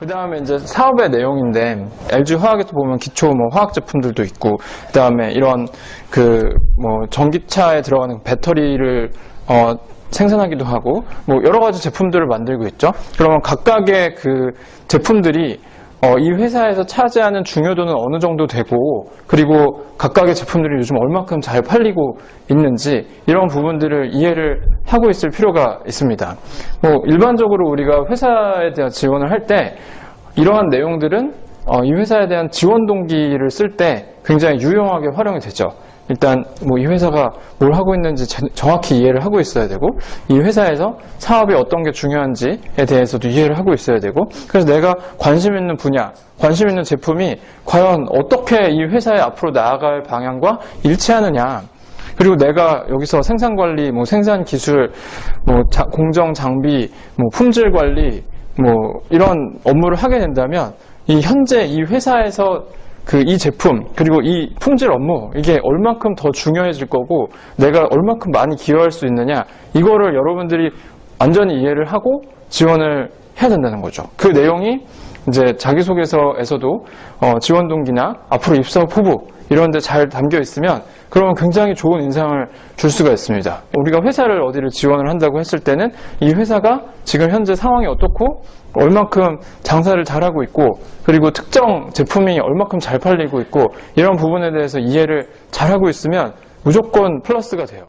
그 다음에 이제 사업의 내용인데 LG 화학에도 보면 기초 뭐 화학 제품들도 있고 그 다음에 이런 그 뭐 전기차에 들어가는 배터리를 어 생산하기도 하고 뭐 여러 가지 제품들을 만들고 있죠. 그러면 각각의 그 제품들이 어, 이 회사에서 차지하는 중요도는 어느 정도 되고 그리고 각각의 제품들이 요즘 얼마큼 잘 팔리고 있는지 이런 부분들을 이해를 하고 있을 필요가 있습니다. 뭐 일반적으로 우리가 회사에 대한 지원을 할 때 이러한 내용들은 어, 이 회사에 대한 지원 동기를 쓸 때 굉장히 유용하게 활용이 되죠. 일단 뭐 이 회사가 뭘 하고 있는지 제- 정확히 이해를 하고 있어야 되고 이 회사에서 사업이 어떤 게 중요한지에 대해서도 이해를 하고 있어야 되고 그래서 내가 관심 있는 분야, 관심 있는 제품이 과연 어떻게 이 회사의 앞으로 나아갈 방향과 일치하느냐. 그리고 내가 여기서 생산 관리, 뭐 생산 기술, 뭐 자- 공정 장비, 뭐 품질 관리, 뭐 이런 업무를 하게 된다면 이 현재 이 회사에서 그 이 제품 그리고 이 품질 업무 이게 얼만큼 더 중요해질 거고 내가 얼만큼 많이 기여할 수 있느냐 이거를 여러분들이 완전히 이해를 하고 지원을 해야 된다는 거죠. 그 내용이 이제 자기소개서에서도 어, 지원 동기나 앞으로 입사업 후보 이런 데 잘 담겨 있으면 그러면 굉장히 좋은 인상을 줄 수가 있습니다. 우리가 회사를 어디를 지원을 한다고 했을 때는 이 회사가 지금 현재 상황이 어떻고 얼만큼 장사를 잘하고 있고 그리고 특정 제품이 얼만큼 잘 팔리고 있고 이런 부분에 대해서 이해를 잘하고 있으면 무조건 플러스가 돼요.